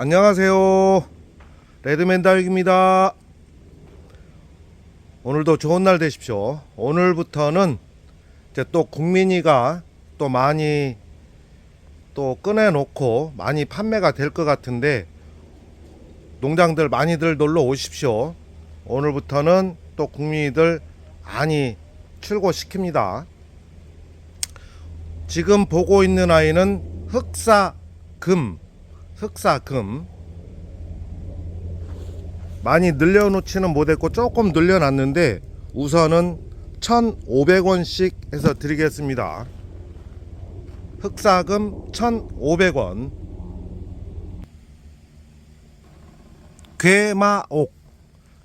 안녕하세요. 레드맨 다육입니다. 오늘도 좋은 날 되십시오. 오늘부터는 이제 또 국민이가 또 많이 또 꺼내놓고 많이 판매가 될 것 같은데 농장들 많이들 놀러 오십시오. 오늘부터는 또 국민이들 많이 출고시킵니다. 지금 보고 있는 아이는 흑사금, 흑사금. 많이 늘려놓지는 못했고 조금 늘려놨는데 우선은 1,500원씩 해서 드리겠습니다. 흑사금 1,500원. 괴마옥.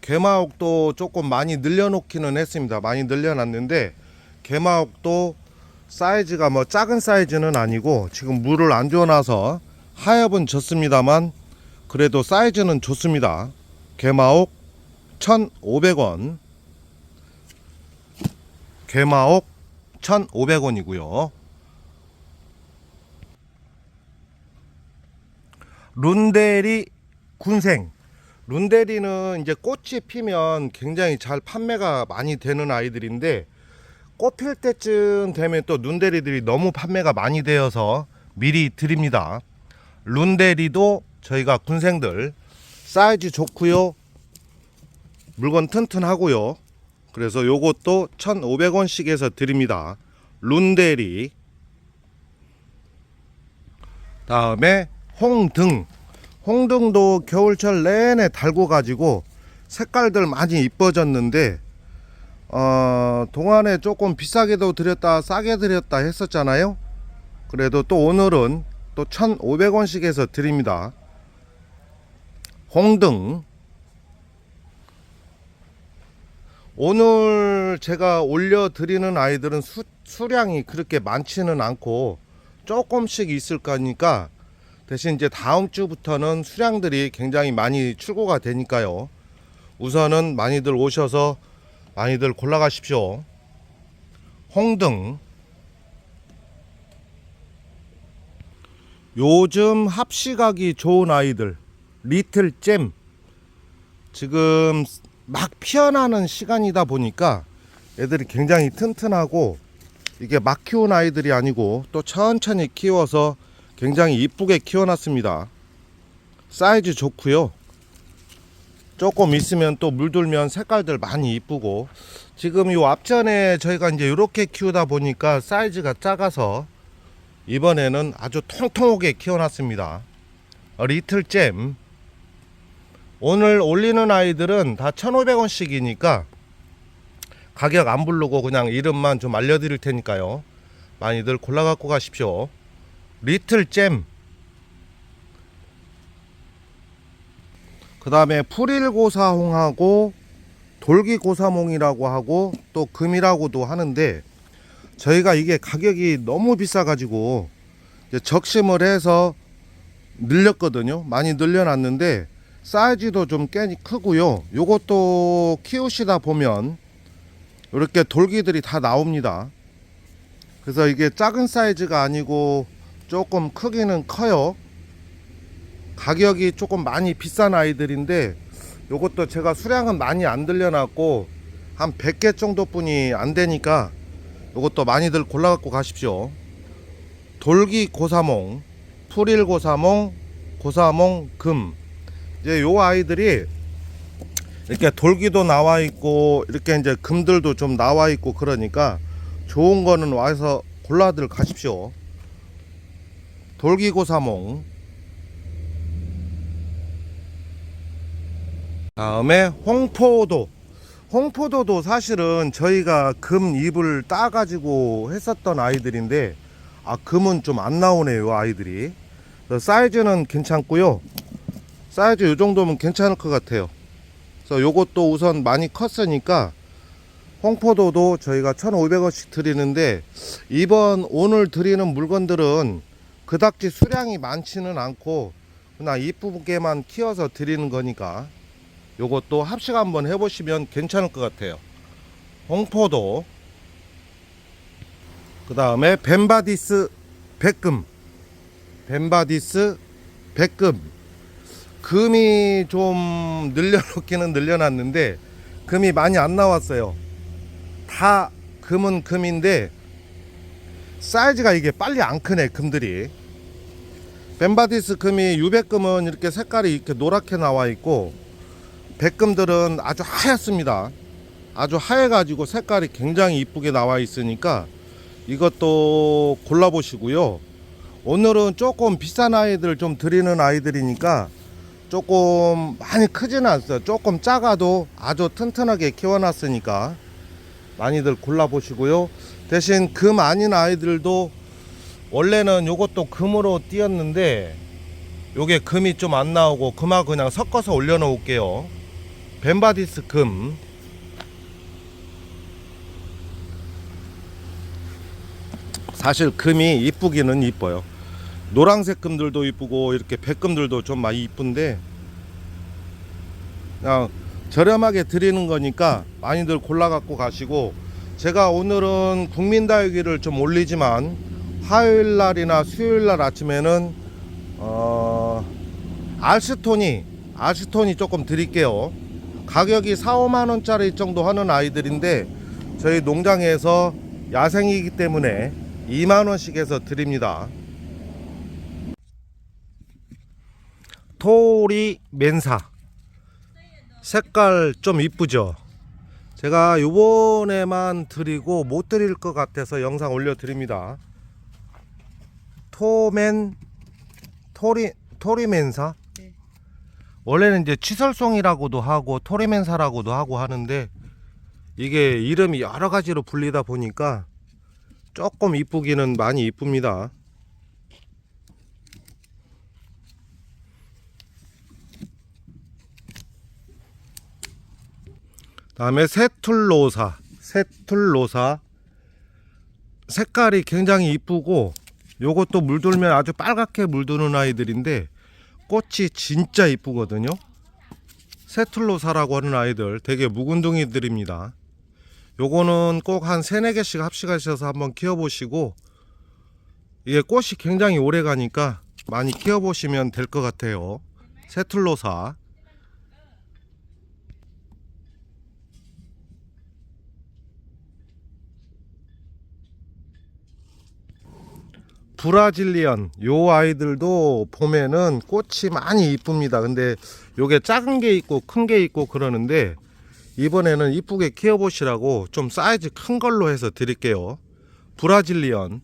괴마옥도 조금 많이 늘려놓기는 했습니다. 많이 늘려놨는데 괴마옥도 사이즈가 뭐 작은 사이즈는 아니고 지금 물을 안 줘놔서 하엽은 졌습니다만 그래도 사이즈는 좋습니다. 개마옥 1,500원. 개마옥 1,500원이고요. 룬데리 군생. 룬데리는 이제 꽃이 피면 굉장히 잘 판매가 많이 되는 아이들인데 꽃 필 때쯤 되면 또 룬데리들이 너무 판매가 많이 되어서 미리 드립니다. 룬데리도 저희가 군생들 사이즈 좋고요. 물건 튼튼하고요. 그래서 요것도 1,500원씩 해서 드립니다. 룬데리. 다음에 홍등. 홍등도 겨울철 내내 달고 가지고 색깔들 많이 이뻐졌는데 어, 동안에 조금 비싸게도 드렸다 싸게 드렸다 했었잖아요. 그래도 또 오늘은 또 1,500원씩 해서 드립니다. 홍등 오늘 제가 올려드리는 아이들은 수, 수량이 그렇게 많지는 않고 조금씩 있을 거니까 대신 이제 다음 주부터는 수량들이 굉장히 많이 출고가 되니까요. 우선은 많이들 오셔서 많이들 골라가십시오. 홍등 요즘 합식하기 좋은 아이들 리틀 잼 지금 막 피어나는 시간이다 보니까 애들이 굉장히 튼튼하고 이게 막 키운 아이들이 아니고 또 천천히 키워서 굉장히 이쁘게 키워놨습니다. 사이즈 좋고요. 조금 있으면 또 물들면 색깔들 많이 이쁘고 지금 이 앞전에 저희가 이제 이렇게 키우다 보니까 사이즈가 작아서 이번에는 아주 통통하게 키워놨습니다. 어, 리틀 잼 오늘 올리는 아이들은 다 1,500원씩이니까 가격 안 부르고 그냥 이름만 좀 알려드릴 테니까요. 많이들 골라 갖고 가십시오. 리틀 잼. 그 다음에 풀일고사홍하고 돌기고사몽이라고 하고 또 금이라고도 하는데 저희가 이게 가격이 너무 비싸가지고 적심을 해서 늘렸거든요. 많이 늘려놨는데 사이즈도 좀 꽤 크고요. 요것도 키우시다 보면 이렇게 돌기들이 다 나옵니다. 그래서 이게 작은 사이즈가 아니고 조금 크기는 커요. 가격이 조금 많이 비싼 아이들인데 요것도 제가 수량은 많이 안 들려놨고 한 100개 정도뿐이 안 되니까 요것도 많이들 골라갖고 가십시오. 돌기 고사몽, 풀일 고사몽, 고사몽 금. 이제 요 아이들이 이렇게 돌기도 나와 있고 이렇게 이제 금들도 좀 나와 있고 그러니까 좋은 거는 와서 골라들 가십시오. 돌기 고사몽. 다음에 홍포도. 홍포도도 사실은 저희가 금 잎을 따가지고 했었던 아이들인데 아 금은 좀 안 나오네요 아이들이. 사이즈는 괜찮고요. 사이즈 요 정도면 괜찮을 것 같아요. 그래서 요것도 우선 많이 컸으니까 홍포도도 저희가 1,500원씩 드리는데 이번 오늘 드리는 물건들은 그닥지 수량이 많지는 않고 그냥 이쁘게만 키워서 드리는 거니까 요것도 합식 한번 해보시면 괜찮을 것 같아요. 홍포도 그 다음에 벤바디스 백금 벤바디스 백금 금이 좀 늘려놓기는 늘려놨는데 금이 많이 안 나왔어요. 다 금은 금인데 사이즈가 이게 빨리 안 크네 금들이. 벤바디스 금이 유백금은 이렇게 색깔이 이렇게 노랗게 나와 있고 백금들은 아주 하얗습니다. 아주 하얘가지고 색깔이 굉장히 이쁘게 나와 있으니까 이것도 골라보시고요. 오늘은 조금 비싼 아이들 좀 드리는 아이들이니까 조금 많이 크지는 않았어요. 조금 작아도 아주 튼튼하게 키워놨으니까 많이들 골라보시고요. 대신 금 아닌 아이들도 원래는 요것도 금으로 띄었는데 요게 금이 좀 안 나오고 금하고 그냥 섞어서 올려놓을게요. 벤바디스 금 사실 금이 이쁘기는 이뻐요. 노란색 금들도 이쁘고 이렇게 백금들도 좀 많이 이쁜데 그냥 저렴하게 드리는 거니까 많이들 골라 갖고 가시고 제가 오늘은 국민다육이를 좀 올리지만 화요일 날이나 수요일 날 아침에는 어 알스톤이 알스톤이 조금 드릴게요. 가격이 4, 5만 원짜리 정도 하는 아이들인데 저희 농장에서 야생이기 때문에 2만 원씩 해서 드립니다. 토리 맨사 색깔 좀 이쁘죠? 제가 요번에만 드리고 못 드릴 것 같아서 영상 올려 드립니다. 토맨 토리 토리맨사 네. 원래는 이제 치설송이라고도 하고 토리맨사라고도 하고 하는데 이게 이름이 여러 가지로 불리다 보니까 조금 이쁘기는 많이 이쁩니다. 다음에 세툴로사 세툴로사 색깔이 굉장히 이쁘고 요것도 물들면 아주 빨갛게 물드는 아이들인데 꽃이 진짜 이쁘거든요. 세툴로 사라고 하는 아이들 되게 묵은둥이들입니다. 요거는 꼭 한 세네 개씩 합식하셔서 한번 키워보시고 이게 꽃이 굉장히 오래 가니까 많이 키워보시면 될 것 같아요. 세툴로사 브라질리언 요 아이들도 봄에는 꽃이 많이 이쁩니다. 근데 요게 작은 게 있고 큰 게 있고 그러는데 이번에는 이쁘게 키워보시라고 좀 사이즈 큰 걸로 해서 드릴게요. 브라질리언.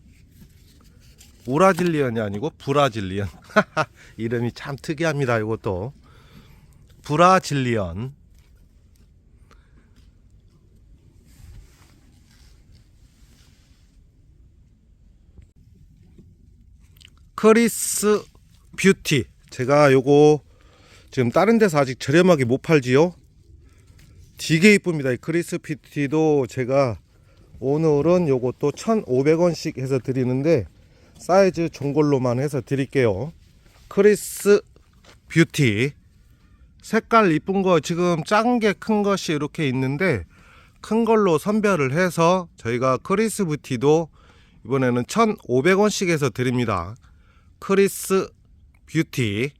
우라질리언이 아니고 브라질리언. 이름이 참 특이합니다 이것도. 브라질리언 크리스 뷰티. 제가 요거 지금 다른 데서 아직 저렴하게 못 팔지요? 되게 이쁩니다. 이 크리스 뷰티도 제가 오늘은 요것도 1500원씩 해서 드리는데 사이즈 종걸로만 해서 드릴게요. 크리스 뷰티. 색깔 이쁜 거 지금 작은 게 큰 것이 이렇게 있는데 큰 걸로 선별을 해서 저희가 크리스 뷰티도 이번에는 1500원씩 해서 드립니다 크리스 뷰티.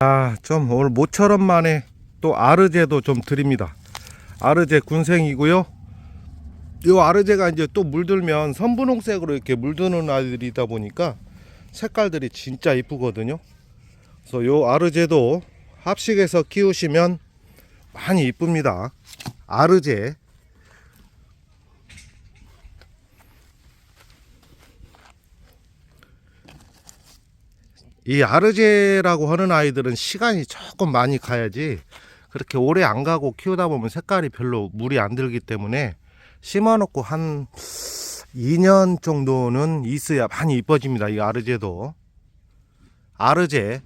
아 좀 오늘 모처럼 만에 또 아르제도 좀 드립니다. 아르제 군생이고요. 이 아르제가 이제 또 물들면 선분홍색으로 이렇게 물드는 아이들이다 보니까 색깔들이 진짜 이쁘거든요. 그래서 요 아르제도 합식해서 키우시면 많이 이쁩니다. 아르제 이 아르제라고 하는 아이들은 시간이 조금 많이 가야지 그렇게 오래 안 가고 키우다 보면 색깔이 별로 물이 안 들기 때문에 심어 놓고 한 2년 정도는 있어야 많이 이뻐집니다. 이 아르제도. 아르제